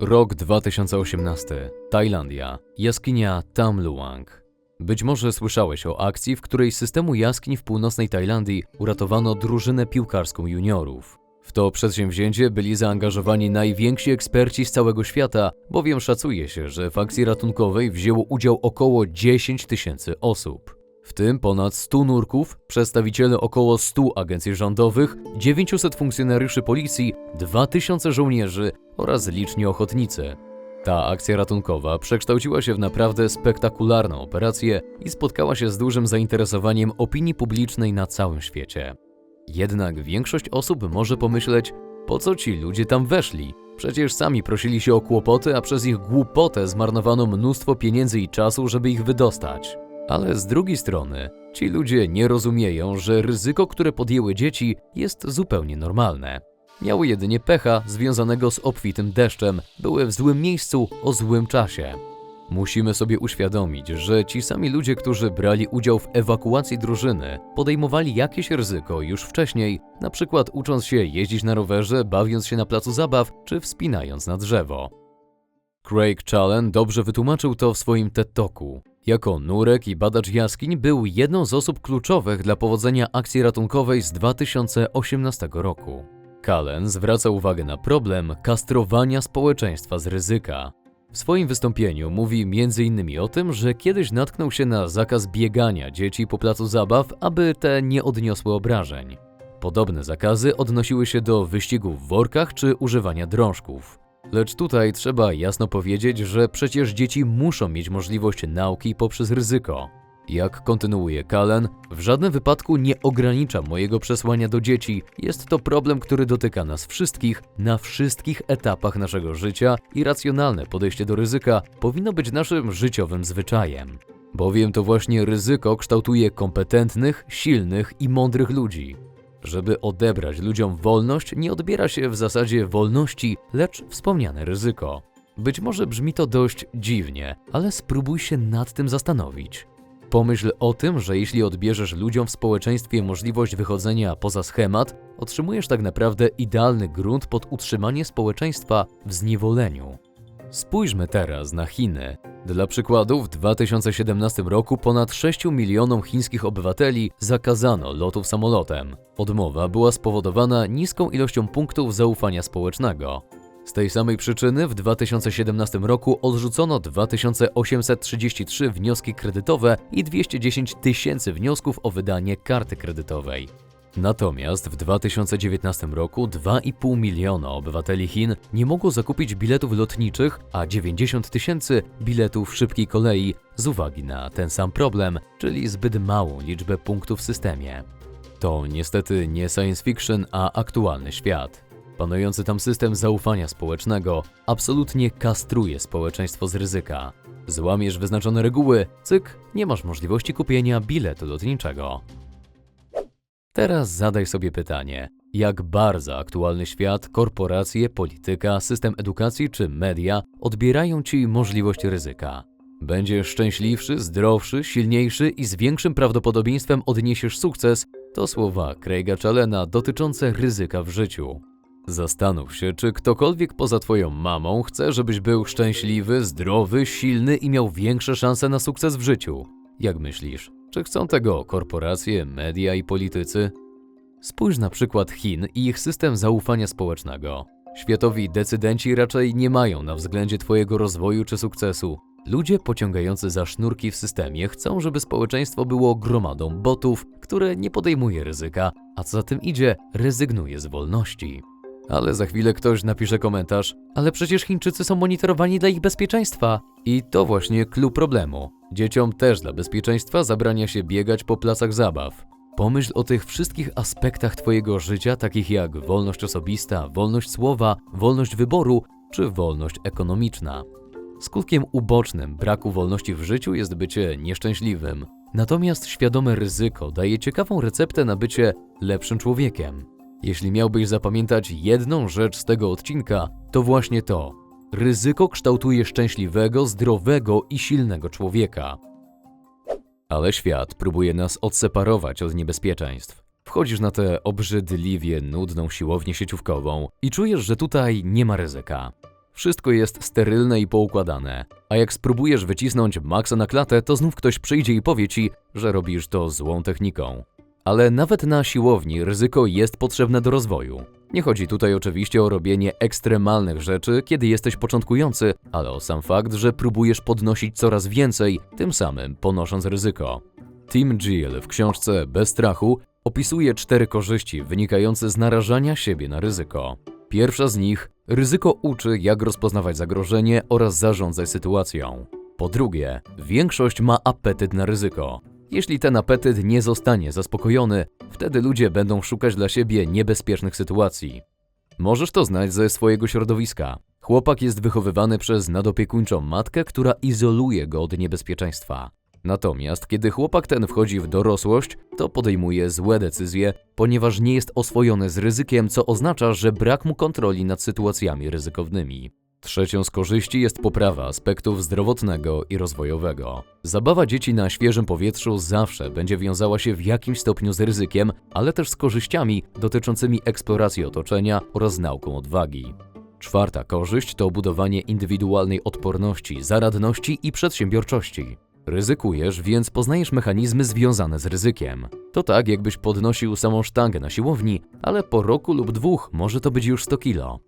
Rok 2018. Tajlandia. Jaskinia Tam Luang. Być może słyszałeś o akcji, w której systemu jaskiń w północnej Tajlandii uratowano drużynę piłkarską juniorów. W to przedsięwzięcie byli zaangażowani najwięksi eksperci z całego świata, bowiem szacuje się, że w akcji ratunkowej wzięło udział około 10 tysięcy osób. W tym ponad 100 nurków, przedstawiciele około 100 agencji rządowych, 900 funkcjonariuszy policji, 2000 żołnierzy oraz liczni ochotnicy. Ta akcja ratunkowa przekształciła się w naprawdę spektakularną operację i spotkała się z dużym zainteresowaniem opinii publicznej na całym świecie. Jednak większość osób może pomyśleć, po co ci ludzie tam weszli? Przecież sami prosili się o kłopoty, a przez ich głupotę zmarnowano mnóstwo pieniędzy i czasu, żeby ich wydostać. Ale z drugiej strony, ci ludzie nie rozumieją, że ryzyko, które podjęły dzieci, jest zupełnie normalne. Miały jedynie pecha związanego z obfitym deszczem, były w złym miejscu o złym czasie. Musimy sobie uświadomić, że ci sami ludzie, którzy brali udział w ewakuacji drużyny, podejmowali jakieś ryzyko już wcześniej, na przykład ucząc się jeździć na rowerze, bawiąc się na placu zabaw czy wspinając na drzewo. Craig Challen dobrze wytłumaczył to w swoim TED Talku. Jako nurek i badacz jaskiń był jedną z osób kluczowych dla powodzenia akcji ratunkowej z 2018 roku. Cullen zwraca uwagę na problem kastrowania społeczeństwa z ryzyka. W swoim wystąpieniu mówi m.in. o tym, że kiedyś natknął się na zakaz biegania dzieci po placu zabaw, aby te nie odniosły obrażeń. Podobne zakazy odnosiły się do wyścigów w workach czy używania drążków. Lecz tutaj trzeba jasno powiedzieć, że przecież dzieci muszą mieć możliwość nauki poprzez ryzyko. Jak kontynuuje Cullen, w żadnym wypadku nie ograniczam mojego przesłania do dzieci. Jest to problem, który dotyka nas wszystkich, na wszystkich etapach naszego życia i racjonalne podejście do ryzyka powinno być naszym życiowym zwyczajem. Bowiem to właśnie ryzyko kształtuje kompetentnych, silnych i mądrych ludzi. Żeby odebrać ludziom wolność, nie odbiera się w zasadzie wolności, lecz wspomniane ryzyko. Być może brzmi to dość dziwnie, ale spróbuj się nad tym zastanowić. Pomyśl o tym, że jeśli odbierzesz ludziom w społeczeństwie możliwość wychodzenia poza schemat, otrzymujesz tak naprawdę idealny grunt pod utrzymanie społeczeństwa w zniewoleniu. Spójrzmy teraz na Chiny. Dla przykładu, w 2017 roku ponad 6 milionom chińskich obywateli zakazano lotów samolotem. Odmowa była spowodowana niską ilością punktów zaufania społecznego. Z tej samej przyczyny w 2017 roku odrzucono 2833 wnioski kredytowe i 210 tysięcy wniosków o wydanie karty kredytowej. Natomiast w 2019 roku 2,5 miliona obywateli Chin nie mogło zakupić biletów lotniczych, a 90 tysięcy biletów szybkiej kolei z uwagi na ten sam problem, czyli zbyt małą liczbę punktów w systemie. To niestety nie science fiction, a aktualny świat. Panujący tam system zaufania społecznego absolutnie kastruje społeczeństwo z ryzyka. Złamiesz wyznaczone reguły, cyk, nie masz możliwości kupienia biletu lotniczego. Teraz zadaj sobie pytanie, jak bardzo aktualny świat, korporacje, polityka, system edukacji czy media odbierają ci możliwość ryzyka. Będziesz szczęśliwszy, zdrowszy, silniejszy i z większym prawdopodobieństwem odniesiesz sukces to słowa Craiga Chalena dotyczące ryzyka w życiu. Zastanów się, czy ktokolwiek poza twoją mamą chce, żebyś był szczęśliwy, zdrowy, silny i miał większe szanse na sukces w życiu. Jak myślisz, czy chcą tego korporacje, media i politycy? Spójrz na przykład Chin i ich system zaufania społecznego. Światowi decydenci raczej nie mają na względzie twojego rozwoju czy sukcesu. Ludzie pociągający za sznurki w systemie chcą, żeby społeczeństwo było gromadą botów, które nie podejmuje ryzyka, a co za tym idzie, rezygnuje z wolności. Ale za chwilę ktoś napisze komentarz, ale przecież Chińczycy są monitorowani dla ich bezpieczeństwa. I to właśnie klucz problemu. Dzieciom też dla bezpieczeństwa zabrania się biegać po placach zabaw. Pomyśl o tych wszystkich aspektach Twojego życia, takich jak wolność osobista, wolność słowa, wolność wyboru czy wolność ekonomiczna. Skutkiem ubocznym braku wolności w życiu jest bycie nieszczęśliwym. Natomiast świadome ryzyko daje ciekawą receptę na bycie lepszym człowiekiem. Jeśli miałbyś zapamiętać jedną rzecz z tego odcinka, to właśnie to. Ryzyko kształtuje szczęśliwego, zdrowego i silnego człowieka. Ale świat próbuje nas odseparować od niebezpieczeństw. Wchodzisz na tę obrzydliwie nudną siłownię sieciówkową i czujesz, że tutaj nie ma ryzyka. Wszystko jest sterylne i poukładane. A jak spróbujesz wycisnąć maksa na klatę, to znów ktoś przyjdzie i powie ci, że robisz to złą techniką. Ale nawet na siłowni ryzyko jest potrzebne do rozwoju. Nie chodzi tutaj oczywiście o robienie ekstremalnych rzeczy, kiedy jesteś początkujący, ale o sam fakt, że próbujesz podnosić coraz więcej, tym samym ponosząc ryzyko. Tim Gill w książce Bez strachu opisuje cztery korzyści wynikające z narażania siebie na ryzyko. Pierwsza z nich ryzyko uczy, jak rozpoznawać zagrożenie oraz zarządzać sytuacją. Po drugie, większość ma apetyt na ryzyko. Jeśli ten apetyt nie zostanie zaspokojony, wtedy ludzie będą szukać dla siebie niebezpiecznych sytuacji. Możesz to znać ze swojego środowiska. Chłopak jest wychowywany przez nadopiekuńczą matkę, która izoluje go od niebezpieczeństwa. Natomiast kiedy chłopak ten wchodzi w dorosłość, to podejmuje złe decyzje, ponieważ nie jest oswojony z ryzykiem, co oznacza, że brak mu kontroli nad sytuacjami ryzykownymi. Trzecią z korzyści jest poprawa aspektów zdrowotnego i rozwojowego. Zabawa dzieci na świeżym powietrzu zawsze będzie wiązała się w jakimś stopniu z ryzykiem, ale też z korzyściami dotyczącymi eksploracji otoczenia oraz nauką odwagi. Czwarta korzyść to budowanie indywidualnej odporności, zaradności i przedsiębiorczości. Ryzykujesz, więc poznajesz mechanizmy związane z ryzykiem. To tak, jakbyś podnosił samą sztangę na siłowni, ale po roku lub dwóch może to być już 100 kilo.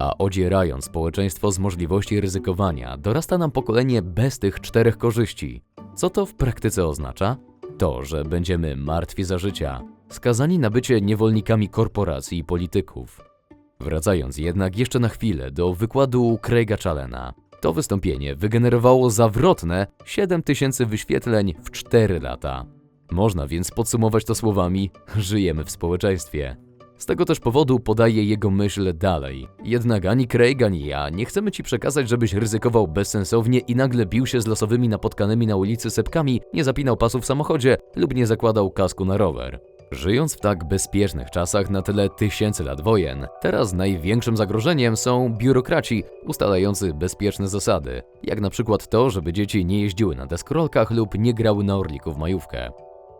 A odzierając społeczeństwo z możliwości ryzykowania, dorasta nam pokolenie bez tych czterech korzyści. Co to w praktyce oznacza? To, że będziemy martwi za życia, skazani na bycie niewolnikami korporacji i polityków. Wracając jednak jeszcze na chwilę do wykładu Craiga Chalena. To wystąpienie wygenerowało zawrotne 7000 wyświetleń w 4 lata. Można więc podsumować to słowami: żyjemy w społeczeństwie. Z tego też powodu podaję jego myśl dalej. Jednak ani Craig, ani ja nie chcemy ci przekazać, żebyś ryzykował bezsensownie i nagle bił się z losowymi napotkanymi na ulicy sepkami, nie zapinał pasu w samochodzie lub nie zakładał kasku na rower. Żyjąc w tak bezpiecznych czasach na tle tysięcy lat wojen, teraz największym zagrożeniem są biurokraci ustalający bezpieczne zasady, jak na przykład to, żeby dzieci nie jeździły na deskorolkach lub nie grały na orliku w majówkę.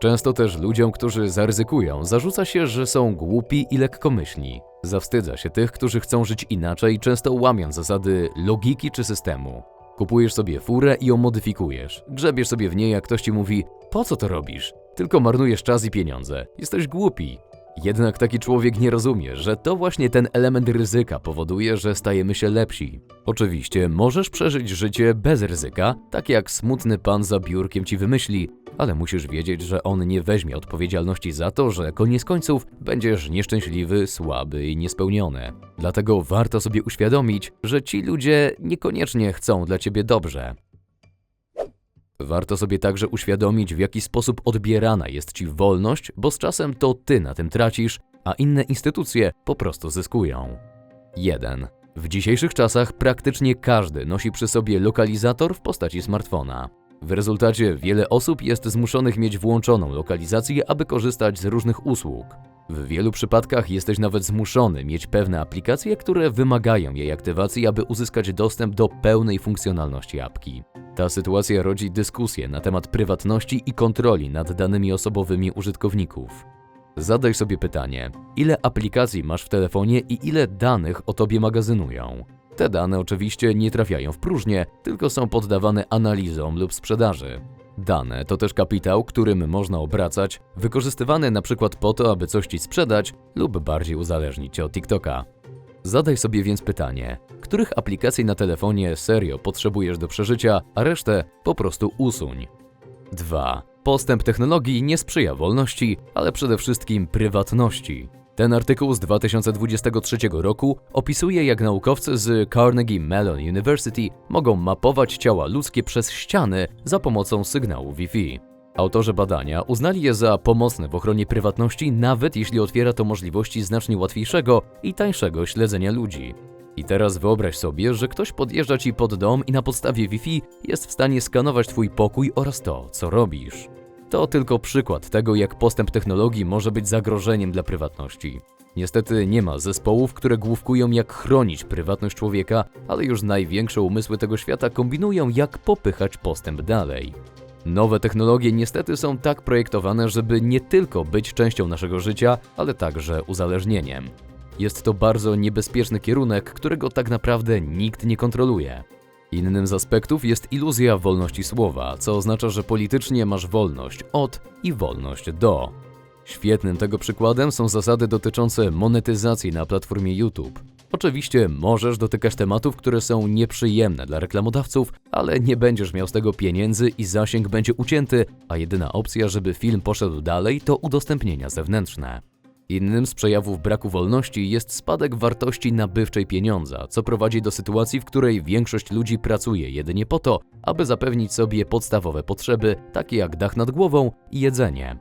Często też ludziom, którzy zaryzykują, zarzuca się, że są głupi i lekkomyślni. Zawstydza się tych, którzy chcą żyć inaczej, często łamiąc zasady logiki czy systemu. Kupujesz sobie furę i ją modyfikujesz. Grzebiesz sobie w niej, jak ktoś ci mówi: Po co to robisz? Tylko marnujesz czas i pieniądze. Jesteś głupi. Jednak taki człowiek nie rozumie, że to właśnie ten element ryzyka powoduje, że stajemy się lepsi. Oczywiście możesz przeżyć życie bez ryzyka, tak jak smutny pan za biurkiem ci wymyśli, ale musisz wiedzieć, że on nie weźmie odpowiedzialności za to, że koniec końców będziesz nieszczęśliwy, słaby i niespełniony. Dlatego warto sobie uświadomić, że ci ludzie niekoniecznie chcą dla ciebie dobrze. Warto sobie także uświadomić, w jaki sposób odbierana jest ci wolność, bo z czasem to ty na tym tracisz, a inne instytucje po prostu zyskują. 1. W dzisiejszych czasach praktycznie każdy nosi przy sobie lokalizator w postaci smartfona. W rezultacie wiele osób jest zmuszonych mieć włączoną lokalizację, aby korzystać z różnych usług. W wielu przypadkach jesteś nawet zmuszony mieć pewne aplikacje, które wymagają jej aktywacji, aby uzyskać dostęp do pełnej funkcjonalności apki. Ta sytuacja rodzi dyskusję na temat prywatności i kontroli nad danymi osobowymi użytkowników. Zadaj sobie pytanie, ile aplikacji masz w telefonie i ile danych o tobie magazynują? Te dane oczywiście nie trafiają w próżnię, tylko są poddawane analizom lub sprzedaży. Dane to też kapitał, którym można obracać, wykorzystywany przykład po to, aby coś ci sprzedać lub bardziej uzależnić cię od TikToka. Zadaj sobie więc pytanie, których aplikacji na telefonie serio potrzebujesz do przeżycia, a resztę po prostu usuń. 2. Postęp technologii nie sprzyja wolności, ale przede wszystkim prywatności. Ten artykuł z 2023 roku opisuje, jak naukowcy z Carnegie Mellon University mogą mapować ciała ludzkie przez ściany za pomocą sygnału Wi-Fi. Autorzy badania uznali je za pomocne w ochronie prywatności, nawet jeśli otwiera to możliwości znacznie łatwiejszego i tańszego śledzenia ludzi. I teraz wyobraź sobie, że ktoś podjeżdża ci pod dom i na podstawie Wi-Fi jest w stanie skanować twój pokój oraz to, co robisz. To tylko przykład tego, jak postęp technologii może być zagrożeniem dla prywatności. Niestety nie ma zespołów, które główkują jak chronić prywatność człowieka, ale już największe umysły tego świata kombinują jak popychać postęp dalej. Nowe technologie niestety są tak projektowane, żeby nie tylko być częścią naszego życia, ale także uzależnieniem. Jest to bardzo niebezpieczny kierunek, którego tak naprawdę nikt nie kontroluje. Innym z aspektów jest iluzja wolności słowa, co oznacza, że politycznie masz wolność od i wolność do. Świetnym tego przykładem są zasady dotyczące monetyzacji na platformie YouTube. Oczywiście możesz dotykać tematów, które są nieprzyjemne dla reklamodawców, ale nie będziesz miał z tego pieniędzy i zasięg będzie ucięty, a jedyna opcja, żeby film poszedł dalej, to udostępnienia zewnętrzne. Innym z przejawów braku wolności jest spadek wartości nabywczej pieniądza, co prowadzi do sytuacji, w której większość ludzi pracuje jedynie po to, aby zapewnić sobie podstawowe potrzeby, takie jak dach nad głową i jedzenie.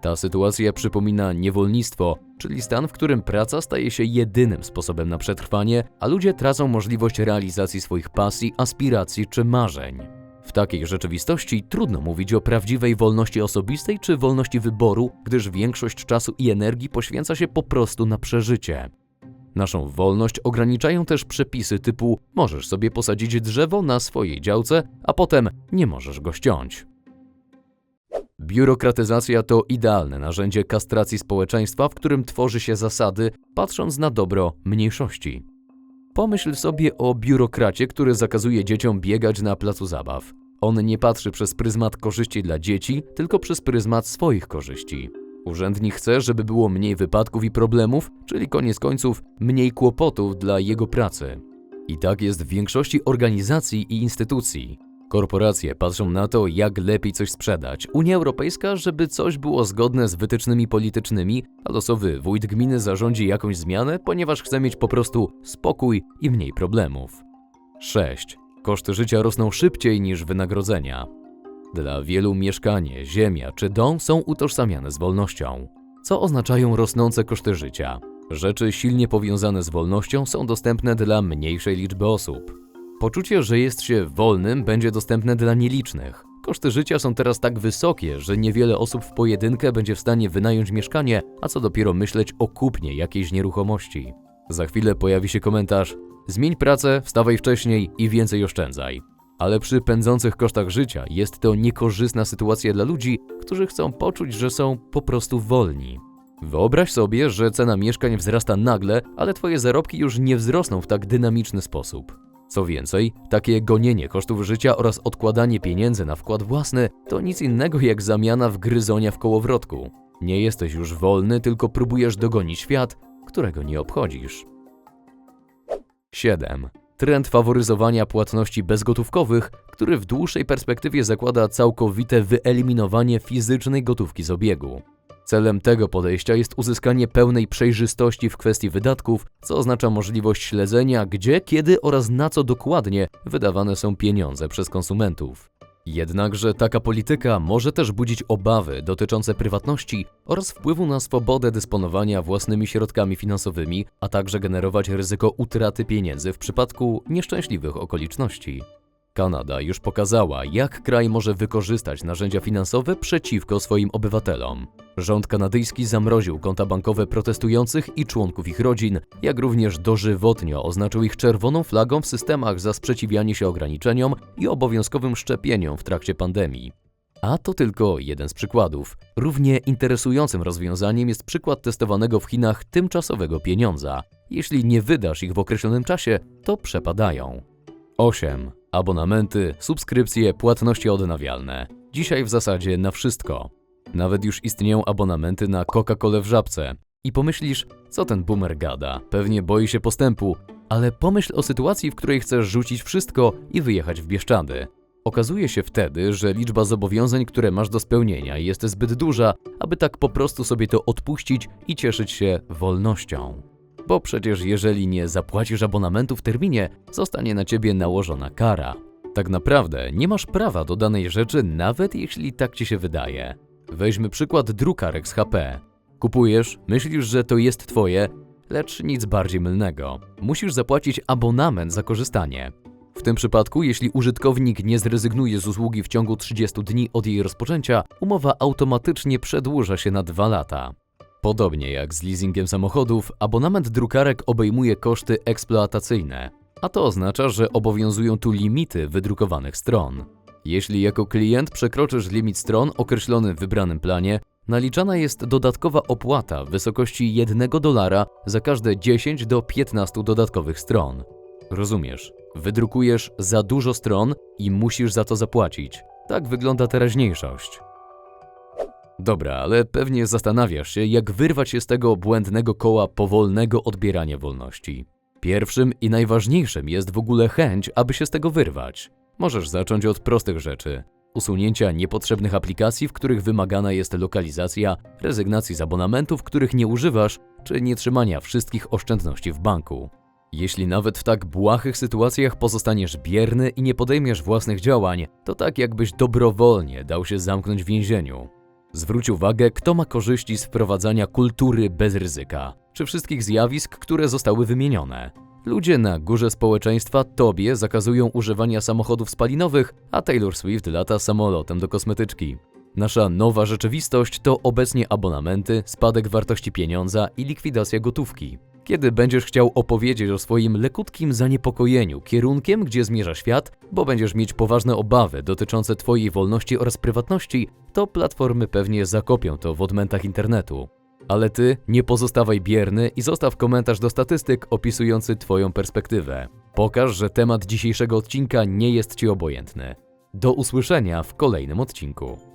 Ta sytuacja przypomina niewolnictwo, czyli stan, w którym praca staje się jedynym sposobem na przetrwanie, a ludzie tracą możliwość realizacji swoich pasji, aspiracji czy marzeń. W takiej rzeczywistości trudno mówić o prawdziwej wolności osobistej czy wolności wyboru, gdyż większość czasu i energii poświęca się po prostu na przeżycie. Naszą wolność ograniczają też przepisy typu możesz sobie posadzić drzewo na swojej działce, a potem nie możesz go ściąć. Biurokratyzacja to idealne narzędzie kastracji społeczeństwa, w którym tworzy się zasady, patrząc na dobro mniejszości. Pomyśl sobie o biurokracie, który zakazuje dzieciom biegać na placu zabaw. On nie patrzy przez pryzmat korzyści dla dzieci, tylko przez pryzmat swoich korzyści. Urzędnik chce, żeby było mniej wypadków i problemów, czyli koniec końców mniej kłopotów dla jego pracy. I tak jest w większości organizacji i instytucji. Korporacje patrzą na to, jak lepiej coś sprzedać. Unia Europejska, żeby coś było zgodne z wytycznymi politycznymi, a losowy wójt gminy zarządzi jakąś zmianę, ponieważ chce mieć po prostu spokój i mniej problemów. 6. Koszty życia rosną szybciej niż wynagrodzenia. Dla wielu mieszkanie, ziemia czy dom są utożsamiane z wolnością. Co oznaczają rosnące koszty życia? Rzeczy silnie powiązane z wolnością są dostępne dla mniejszej liczby osób. Poczucie, że jest się wolnym, będzie dostępne dla nielicznych. Koszty życia są teraz tak wysokie, że niewiele osób w pojedynkę będzie w stanie wynająć mieszkanie, a co dopiero myśleć o kupnie jakiejś nieruchomości. Za chwilę pojawi się komentarz: Zmień pracę, wstawaj wcześniej i więcej oszczędzaj. Ale przy pędzących kosztach życia jest to niekorzystna sytuacja dla ludzi, którzy chcą poczuć, że są po prostu wolni. Wyobraź sobie, że cena mieszkań wzrasta nagle, ale twoje zarobki już nie wzrosną w tak dynamiczny sposób. Co więcej, takie gonienie kosztów życia oraz odkładanie pieniędzy na wkład własny to nic innego jak zamiana wgryzonia w kołowrotku. Nie jesteś już wolny, tylko próbujesz dogonić świat, którego nie obchodzisz. 7. Trend faworyzowania płatności bezgotówkowych, który w dłuższej perspektywie zakłada całkowite wyeliminowanie fizycznej gotówki z obiegu. Celem tego podejścia jest uzyskanie pełnej przejrzystości w kwestii wydatków, co oznacza możliwość śledzenia, gdzie, kiedy oraz na co dokładnie wydawane są pieniądze przez konsumentów. Jednakże taka polityka może też budzić obawy dotyczące prywatności oraz wpływu na swobodę dysponowania własnymi środkami finansowymi, a także generować ryzyko utraty pieniędzy w przypadku nieszczęśliwych okoliczności. Kanada już pokazała, jak kraj może wykorzystać narzędzia finansowe przeciwko swoim obywatelom. Rząd kanadyjski zamroził konta bankowe protestujących i członków ich rodzin, jak również dożywotnio oznaczył ich czerwoną flagą w systemach za sprzeciwianie się ograniczeniom i obowiązkowym szczepieniom w trakcie pandemii. A to tylko jeden z przykładów. Równie interesującym rozwiązaniem jest przykład testowanego w Chinach tymczasowego pieniądza. Jeśli nie wydasz ich w określonym czasie, to przepadają. 8. Abonamenty, subskrypcje, płatności odnawialne. Dzisiaj w zasadzie na wszystko. Nawet już istnieją abonamenty na Coca-Colę w żabce. I pomyślisz, co ten boomer gada, pewnie boi się postępu, ale pomyśl o sytuacji, w której chcesz rzucić wszystko i wyjechać w Bieszczady. Okazuje się wtedy, że liczba zobowiązań, które masz do spełnienia jest zbyt duża, aby tak po prostu sobie to odpuścić i cieszyć się wolnością bo przecież jeżeli nie zapłacisz abonamentu w terminie, zostanie na ciebie nałożona kara. Tak naprawdę nie masz prawa do danej rzeczy, nawet jeśli tak ci się wydaje. Weźmy przykład drukarek z HP. Kupujesz, myślisz, że to jest twoje, lecz nic bardziej mylnego. Musisz zapłacić abonament za korzystanie. W tym przypadku, jeśli użytkownik nie zrezygnuje z usługi w ciągu 30 dni od jej rozpoczęcia, umowa automatycznie przedłuża się na 2 lata. Podobnie jak z leasingiem samochodów, abonament drukarek obejmuje koszty eksploatacyjne, a to oznacza, że obowiązują tu limity wydrukowanych stron. Jeśli jako klient przekroczysz limit stron określony w wybranym planie, Naliczana jest dodatkowa opłata w wysokości 1 dolara za każde 10 do 15 dodatkowych stron. Rozumiesz, wydrukujesz za dużo stron i musisz za to zapłacić. Tak wygląda teraźniejszość. Dobra, ale pewnie zastanawiasz się, jak wyrwać się z tego błędnego koła powolnego odbierania wolności. Pierwszym i najważniejszym jest w ogóle chęć, aby się z tego wyrwać. Możesz zacząć od prostych rzeczy. Usunięcia niepotrzebnych aplikacji, w których wymagana jest lokalizacja, rezygnacji z abonamentów, których nie używasz, czy nie trzymania wszystkich oszczędności w banku. Jeśli nawet w tak błahych sytuacjach pozostaniesz bierny i nie podejmiesz własnych działań, to tak jakbyś dobrowolnie dał się zamknąć w więzieniu. Zwróć uwagę, kto ma korzyści z wprowadzania kultury bez ryzyka, czy wszystkich zjawisk, które zostały wymienione. Ludzie na górze społeczeństwa tobie zakazują używania samochodów spalinowych, a Taylor Swift lata samolotem do kosmetyczki. Nasza nowa rzeczywistość to obecnie abonamenty, spadek wartości pieniądza i likwidacja gotówki. Kiedy będziesz chciał opowiedzieć o swoim lekutkim zaniepokojeniu kierunkiem, gdzie zmierza świat, bo będziesz mieć poważne obawy dotyczące Twojej wolności oraz prywatności, to platformy pewnie zakopią to w odmętach internetu. Ale ty nie pozostawaj bierny i zostaw komentarz do statystyk opisujący Twoją perspektywę. Pokaż, że temat dzisiejszego odcinka nie jest Ci obojętny. Do usłyszenia w kolejnym odcinku.